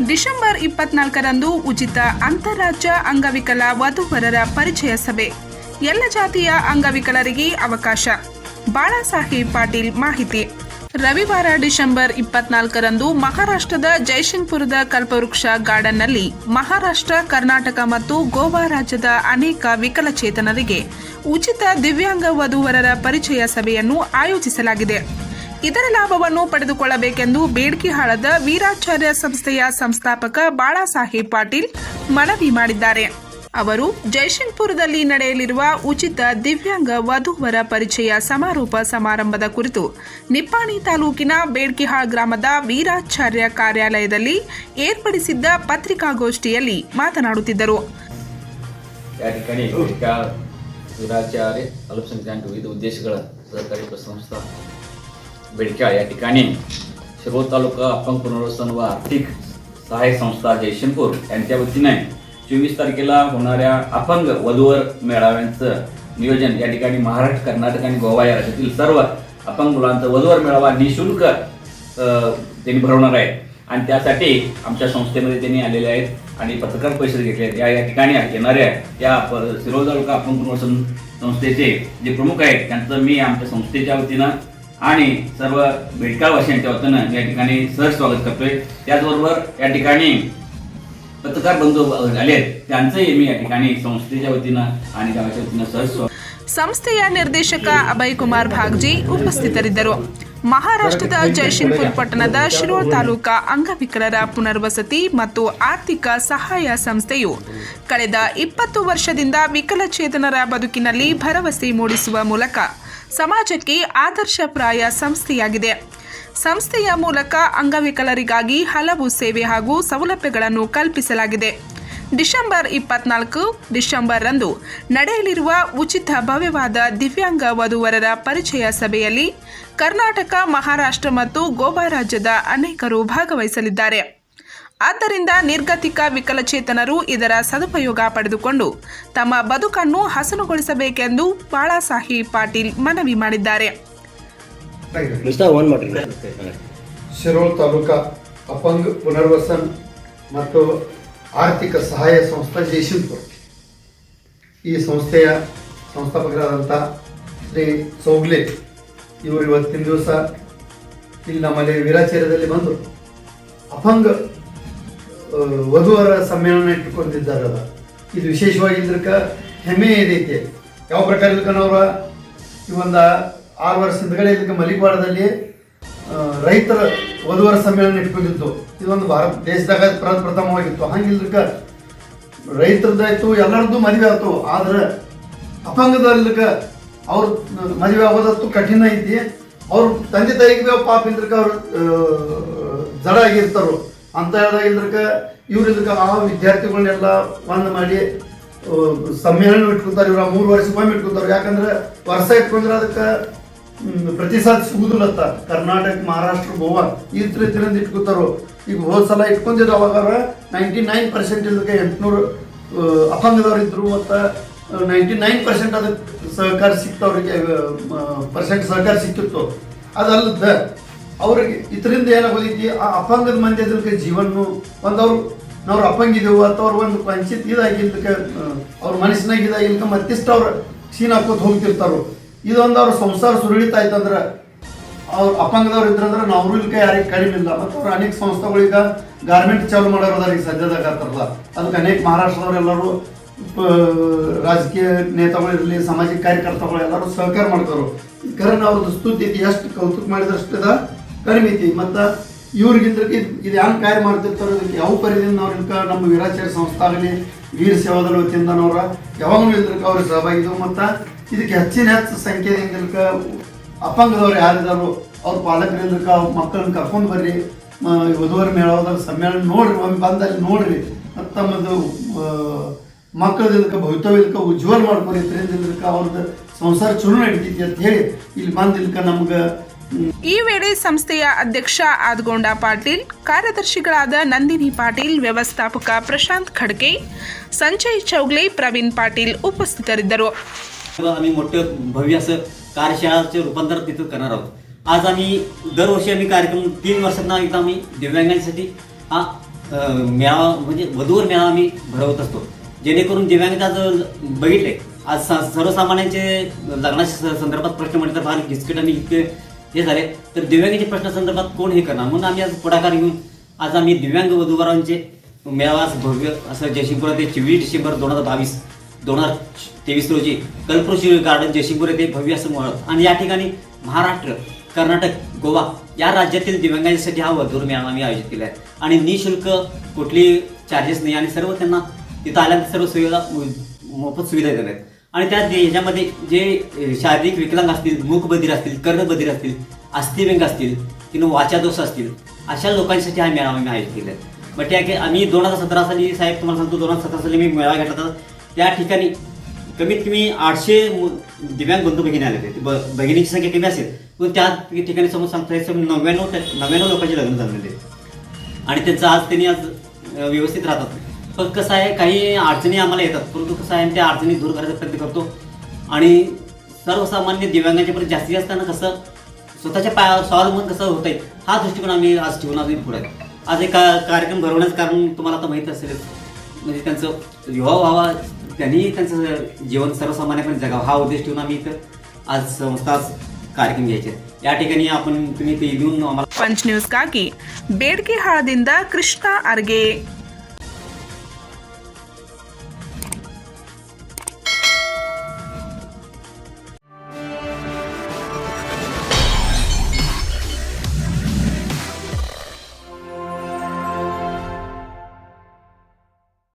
December ಇಪ್ಪತ್ನಾಲ್ಕರಂದು ಉಚಿತ ಅಂತಾರಾಜ್ಯ ಅಂಗವಿಕಲ ವಧುವರರ ಪರಿಚಯ ಸಭೆ. ಎಲ್ಲ ಜಾತಿಯ ಅಂಗವಿಕಲರಿಗೆ ಅವಕಾಶ. ಬಾಳಾಸಾಹೇಬ್ ಪಾಟೀಲ್ ಮಾಹಿತಿ. ರವಿವಾರ ಡಿಸೆಂಬರ್ ಇಪ್ಪತ್ನಾಲ್ಕರಂದು ಮಹಾರಾಷ್ಟ್ರದ ಜೈಶಂಪುರದ ಕಲ್ಪವೃಕ್ಷ ಗಾರ್ಡನ್ನಲ್ಲಿ ಮಹಾರಾಷ್ಟ್ರ, ಕರ್ನಾಟಕ ಮತ್ತು ಗೋವಾ ರಾಜ್ಯದ ಅನೇಕ ವಿಕಲಚೇತನರಿಗೆ ಉಚಿತ ದಿವ್ಯಾಂಗ ವಧುವರರ ಪರಿಚಯ ಸಭೆಯನ್ನು ಆಯೋಜಿಸಲಾಗಿದೆ. ಇದರ ಲಾಭವನ್ನು ಪಡೆದುಕೊಳ್ಳಬೇಕೆಂದು ಬೇಡ್ಕಿಹಾಳದ ವೀರಾಚಾರ್ಯ ಸಂಸ್ಥೆಯ ಸಂಸ್ಥಾಪಕ ಬಾಳಾಸಾಹೇಬ್ ಪಾಟೀಲ್ ಮನವಿ ಮಾಡಿದ್ದಾರೆ. ಅವರು ಜೈಶಂಕ್ಪುರದಲ್ಲಿ ನಡೆಯಲಿರುವ ಉಚಿತ ದಿವ್ಯಾಂಗ ವಧುವರ ಪರಿಚಯ ಸಮಾರೋಪ ಸಮಾರಂಭದ ಕುರಿತು ನಿಪ್ಪಾಣಿ ತಾಲೂಕಿನ ಬೇಡ್ಕಿಹಾಳ್ ಗ್ರಾಮದ ವೀರಾಚಾರ್ಯ ಕಾರ್ಯಾಲಯದಲ್ಲಿ ಏರ್ಪಡಿಸಿದ್ದ ಪತ್ರಿಕಾಗೋಷ್ಠಿಯಲ್ಲಿ ಮಾತನಾಡುತ್ತಿದ್ದರು. या ठिकाणी बेडकाळ या ठिकाणी शिरोळ तालुका अपंग पुनर्वसन व आर्थिक सहाय्य संस्था जयशंपूर यांच्या वतीने चोवीस तारखेला होणाऱ्या अपंग वधूवर मेळाव्यांचं नियोजन या ठिकाणी महाराष्ट्र कर्नाटक आणि गोवा या राज्यातील सर्व अपंग मुलांचा वधूवर मेळावा निशुल्क त्यांनी भरवणार आहेत आणि त्यासाठी आमच्या संस्थेमध्ये त्यांनी आलेले आहेत आणि पत्रकार परिषद घेतले आहेत या या ठिकाणी येणाऱ्या या सिरोज तालुका अपंग पुनर्वसन संस्थेचे जे प्रमुख आहेत त्यांचं मी आमच्या संस्थेच्या वतीनं आणि सर्व बेडकाळवासियांच्या वतीनं या ठिकाणी सहज स्वागत करतोय त्याचबरोबर या ठिकाणी पत्रकार बंधू आले आहेत त्यांचंही मी या ठिकाणी संस्थेच्या वतीनं आणि गावाच्या वतीनं सहज स्वागत ಸಂಸ್ಥೆಯ ನಿರ್ದೇಶಕ ಅಭಯ್ ಕುಮಾರ್ ಭಾಗ್ಜಿ ಉಪಸ್ಥಿತರಿದ್ದರು ಮಹಾರಾಷ್ಟ್ರದ ಜೈಶಿನ್ಪುರ್ ಪಟ್ಟಣದ ಶಿರೋಳ್ ತಾಲೂಕಾ ಅಂಗವಿಕಲರ ಪುನರ್ವಸತಿ ಮತ್ತು ಆರ್ಥಿಕ ಸಹಾಯ ಸಂಸ್ಥೆಯು ಕಳೆದ ಇಪ್ಪತ್ತು ವರ್ಷದಿಂದ ವಿಕಲಚೇತನರ ಬದುಕಿನಲ್ಲಿ ಭರವಸೆ ಮೂಡಿಸುವ ಮೂಲಕ ಸಮಾಜಕ್ಕೆ ಆದರ್ಶಪ್ರಾಯ ಸಂಸ್ಥೆಯಾಗಿದೆ. ಸಂಸ್ಥೆಯ ಮೂಲಕ ಅಂಗವಿಕಲರಿಗಾಗಿ ಹಲವು ಸೇವೆ ಹಾಗೂ ಸೌಲಭ್ಯಗಳನ್ನು ಕಲ್ಪಿಸಲಾಗಿದೆ. ಡಿಸೆಂಬರ್ ಇಪ್ಪತ್ನಾಲ್ಕು ಡಿಸೆಂಬರ್ ರಂದು ನಡೆಯಲಿರುವ ಉಚಿತ ಭವ್ಯವಾದ ದಿವ್ಯಾಂಗ ವಧುವರರ ಪರಿಚಯ ಸಭೆಯಲ್ಲಿ ಕರ್ನಾಟಕ ಮಹಾರಾಷ್ಟ್ರ ಮತ್ತು ಗೋವಾ ರಾಜ್ಯದ ಅನೇಕರು ಭಾಗವಹಿಸಲಿದ್ದಾರೆ. ಆದ್ದರಿಂದ ನಿರ್ಗತಿಕ ವಿಕಲಚೇತನರು ಇದರ ಸದುಪಯೋಗ ಪಡೆದುಕೊಂಡು ತಮ್ಮ ಬದುಕನ್ನು ಹಸನುಗೊಳಿಸಬೇಕೆಂದು ಬಾಳಾಸಾಹಿ ಪಾಟೀಲ್ ಮನವಿ ಮಾಡಿದ್ದಾರೆ. ಶಿರೋಳ್ ತಾಲೂಕಾ ಅಪಂಗ್ ಪುನರ್ವಸನ್ ಮತ್ತು ಆರ್ಥಿಕ ಸಹಾಯ ಸಂಸ್ಥೆ ಜಯಶಂಪುರ ಈ ಸಂಸ್ಥೆಯ ಸಂಸ್ಥಾಪಕರಾದಂಥ ಶ್ರೀ ಸೋಗ್ಲೆ, ಇವರು ಇವತ್ತಿನ ದಿವಸ ಇಲ್ಲಿ ನಮ್ಮಲ್ಲಿ ವೀರಾಚಾರ್ಯದಲ್ಲಿ ಬಂದು ಅಪಂಗ ವಧುವರ ಸಮ್ಮೇಳನ ಇಟ್ಟುಕೊಂಡಿದ್ದಾರೆ ಅದ ಇದು ವಿಶೇಷವಾಗಿ ಇದಕ್ಕೆ ಹೆಮ್ಮೆ ಇದೆ ಯಾವ ಪ್ರಕಾರ ಇಲ್ಕನವ್ರ ಈ ಒಂದು ಆರು ವರ್ಷ ಹಿಂದ್ಗಡೆ ಇದಕ್ಕೆ ಮಲಿಪಾಡದಲ್ಲಿ ರೈತರ ವಧುವರ ಸಮ್ಮೇಳನ ಇಟ್ಕೊಂಡಿದ್ದು. ಇದೊಂದು ಭಾರತ, ದೇಶದಾಗ ಪ್ರಥಮವಾಗಿತ್ತು. ಹಂಗಿಲ್ದಕ್ಕ ರೈತರದಾಯ್ತು ಎಲ್ಲರದ್ದು ಮದುವೆ ಆಯ್ತು. ಆದ್ರೆ ಅಪಂಗದಲ್ಲಿ ಅವ್ರ ಮದುವೆ ಆಗೋದತ್ತು ಕಠಿಣ ಐತಿ. ಅವ್ರ ತಂದೆ ತಾಯಿಗೆ ಪಾಪ ಇಲ್ದ್ರಕ ಅವ್ರು ಜಡ ಆಗಿರ್ತಾರೋ. ಅಂತ ಹೇಳಿದಾಗ ಇಲ್ದ್ರಕ ಇವ್ರು ಇದ್ರಕ ಆ ವಿದ್ಯಾರ್ಥಿಗಳನ್ನೆಲ್ಲ ಬಂದ್ ಮಾಡಿ ಸಮ್ಮೇಳನ ಇಟ್ಕೊತಾರೆ ಇವ್ರ ಮೂರು ವರ್ಷಕ್ಕೊಮ್ಮೆ ಇಟ್ಕೊತಾರೆ ಯಾಕಂದ್ರೆ ವರ್ಷ ಇಟ್ಕೊಂಡ್ರೆ ಅದಕ್ಕೆ ಪ್ರತಿಸಾದ ಸಿಗುದಿಲ್ಲತ್ತ ಕರ್ನಾಟಕ, ಮಹಾರಾಷ್ಟ್ರ, ಗೋವಾ ಈ ರೀತಿಯಿಂದ ಇಟ್ಕೊತಾರೋ. ಈಗ ಹೋದ ಸಲ ಇಟ್ಕೊಂಡಿದ್ದು ಅವಾಗ ನೈಂಟಿ ನೈನ್ ಪರ್ಸೆಂಟ್ ಇದಕ್ಕೆ ಎಂಟುನೂರು ಅಪಂಗದವ್ರು ಇದ್ರು ಮತ್ತು ನೈಂಟಿ ನೈನ್ ಪರ್ಸೆಂಟ್ ಅದಕ್ಕೆ ಸಹಕಾರ ಸಿಕ್ತು ಅವ್ರಿಗೆ ಪರ್ಸೆಂಟ್ ಸಹಕಾರ ಸಿಕ್ಕಿತ್ತು. ಅದಲ್ಲದ ಅವ್ರಿಗೆ ಇದರಿಂದ ಏನಾಗೋದೈತಿ ಆ ಅಪಂಗದ ಮಂದಿ ಅದಕ್ಕೆ ಜೀವನ ಒಂದು ಅವ್ರು ನಾವು ಅಪಂಗಿದೆವು ಅಥವಾ ಅವ್ರು ಒಂದು ವಂಚಿತ ಇದಾಗಿದ್ದಕ್ಕೆ ಅವ್ರ ಮನಸ್ಸಿನಾಗ ಇದಾಗಿಲ್ಕ ಮತ್ತಿಷ್ಟು ಅವ್ರು ಸೀನ್ ಹಾಕೋದು ಹೋಗ್ತಿರ್ತಾರೋ. ಇದೊಂದು ಅವ್ರ ಸಂಸಾರ ಸುರಳಿತಾಯ್ತಂದ್ರೆ ಅವ್ರ ಅಪಂಗದವ್ರು ಇದ್ರಂದ್ರೆ ನಾವು ಇಲ್ಕ ಯಾರಿಗೆ ಕಡಿಮೆ ಇಲ್ಲ. ಮತ್ತು ಅವ್ರು ಅನೇಕ ಸಂಸ್ಥೆಗಳೀಗ ಗಾರ್ಮೆಂಟ್ ಚಾಲು ಮಾಡೋರದಾರ ಈಗ ಸದ್ಯದಾಗ ಆಗ್ತಾರಲ್ಲ ಅದಕ್ಕೆ ಅನೇಕ ಮಹಾರಾಷ್ಟ್ರದವರೆಲ್ಲರೂ ರಾಜಕೀಯ ನೇತಾಗಳಿರಲಿ ಸಾಮಾಜಿಕ ಕಾರ್ಯಕರ್ತಗಳು ಎಲ್ಲರೂ ಸಹಕಾರ ಮಾಡ್ತಾರೋ. ನಾವು ಅವ್ರದ್ದು ಸ್ತುತಿ ಎಷ್ಟು ಕೌತುಕ ಮಾಡಿದಷ್ಟದ ಕಡಿಮೆ ಐತಿ. ಮತ್ತು ಇವ್ರಿಗಿಂದ್ರಕ್ಕೆ ಇದು ಹ್ಯಾಂಗೆ ಕಾರ್ಯ ಮಾಡ್ತಿರ್ತಾರೋ ಇದಕ್ಕೆ ಯಾವ ಪರಿದಿಂದ ಅವ್ರ ನಮ್ಮ ವೀರಾಚಾರ್ಯ ಸಂಸ್ಥೆ ಆಗಲಿ, ವೀರ ಸೇವಾದಳ ವತಿಯಿಂದ ಅವ್ರ ಯಾವಾಗಲೂ ಇದ್ರಕ್ಕೆ ಅವ್ರಿಗೆ ಸಹಭಾಗಿದ್ದು ಮತ್ತು ಇದಕ್ಕೆ ಹೆಚ್ಚಿನ ಹೆಚ್ಚು ಸಂಖ್ಯೆ ಹೆಂಗಿರ್ಕ ಅಪ್ಪಂಗದವ್ರು ಯಾರಿದಾರು, ಅವ್ರ ಪಾಲಕರಿಂದಕ್ಕ ಅವ್ರ ಮಕ್ಕಳನ್ನ ಕರ್ಕೊಂಡು ಬರ್ರಿ. ವಧುವರ ಮೇಳವಾದಾಗ ಸಮ್ಮೇಳನ ನೋಡ್ರಿ ಒಮ್ಮೆ ಬಂದಲ್ಲಿ ನೋಡ್ರಿ. ತಮ್ಮದು ಮಕ್ಕಳದ ಇದಕ್ಕೆ ಭವಿತವ್ಯ ಇದಕ್ಕೆ ಉಜ್ವಲ್ ಮಾಡ್ಕೊರಿ ಇದರಿಂದ ಇದಕ್ಕೆ ಅವ್ರದ್ದು ಸಂಸಾರ ಚುರು ನಡೀತೈತಿ ಅಂತ ಹೇಳಿ ಇಲ್ಲಿ ಬಂದು ಇಲ್ಕ ನಮ್ಗೆ ಈ ವೇಳೆ ಸಂಸ್ಥೆಯ ಅಧ್ಯಕ್ಷ ಆದಗೊಂಡ ಪಾಟೀಲ್, ಕಾರ್ಯದರ್ಶಿಗಳಾದ ನಂದಿನಿ ಪಾಟೀಲ್, ವ್ಯವಸ್ಥಾಪಕ ಪ್ರಶಾಂತ್ ಖಡ್ಗೆ, ಸಂಜಯ್ ಚೌಗ್ಲೆ, ಪ್ರವೀಣ್ ಪಾಟೀಲ್ ಉಪಸ್ಥಿತರಿದ್ದರು. आम्ही मोठं भव्य असं कार्यशाळाचे रूपांतर तिथं करणार आहोत. आज आम्ही दरवर्षी आम्ही कार्यक्रम तीन वर्षांना एकदा आम्ही दिव्यांगांसाठी हा मेळावा म्हणजे वधूवर मेळावा आम्ही भरवत असतो. जेणेकरून दिव्यांगता जर बघितले आज स- सर्वसामान्यांचे लग्नाच्या स- संदर्भात प्रश्न म्हटले तर फार किचकट आणि इतके हे झाले तर दिव्यांगाच्या प्रश्नासंदर्भात कोण हे करणार? म्हणून आम्ही आज पुढाकार घेऊन आज आम्ही दिव्यांग वधूवरांचे मेळावा भव्य असं जयसिंगपूर ते चोवीस डिसेंबर दोन हजार बावीस दोन हजार तेवीस रोजी कल्पृषी गार्डन जयसिंगपूर येथे भव्य असं मुहूर्त आणि या ठिकाणी महाराष्ट्र कर्नाटक गोवा या राज्यातील दिव्यांगांसाठी हा वधूर मेळावा आम्ही आयोजित केला आहे. आणि निशुल्क कुठली चार्जेस नाही आणि सर्व त्यांना तिथं आल्यानंतर सर्व सुविधा मोफत सुविधा देत आहेत. आणि त्या दे- ह्याच्यामध्ये जे शारीरिक विकलांग असतील मूकबधीर असतील कर्णबधीर असतील अस्थिव्यंग असतील किंवा वाचादोष असतील अशा लोकांसाठी हा मेळावा आम्ही आयोजित केला आहे. मग त्या की आम्ही दोन हजार सतरा साली साहेब तुम्हाला सांगतो दोन हजार सतरा साली मी मेळावा घेतला होता. त्या ठिकाणी कमीत कमी आठशे मु- दिव्यांग बंधू भगिनी आले होते. ब- भगिनीची संख्या कमी असेल पण त्या ठिकाणी समोर सांगता येईल नव्याण्णव नव्याण्णव लोकांचे लग्न झालेले आणि त्यांचं आज त्यांनी आज व्यवस्थित राहतात. पण कसं आहे काही अडचणी आम्हाला येतात परंतु कसं आहे त्या अडचणी दूर करायचा प्रयत्न करतो. आणि सर्वसामान्य दिव्यांगांच्या पर्यंत जास्तीत जास्त कसं स्वतःच्या पायावर स्वावलंबन कसं होत आहे हा दृष्टिकोन आम्ही आज ठेवून अजून पुढे आज एक कार्यक्रम भरवण्याचं कारण तुम्हाला आता माहीत असेल म्हणजे त्यांचं विवाह व्हावा त्यांनी त्यांचं जीवन सर्वसामान्यपणे जगावं. हा उद्देश ठेवून आम्ही इथं आज संस्था कार्यक्रम घ्यायचे. या ठिकाणी आपण तुम्ही ते येऊन आम्हाला पंच न्यूज काकी बेडकी हळदिंदा कृष्णा आर्गे.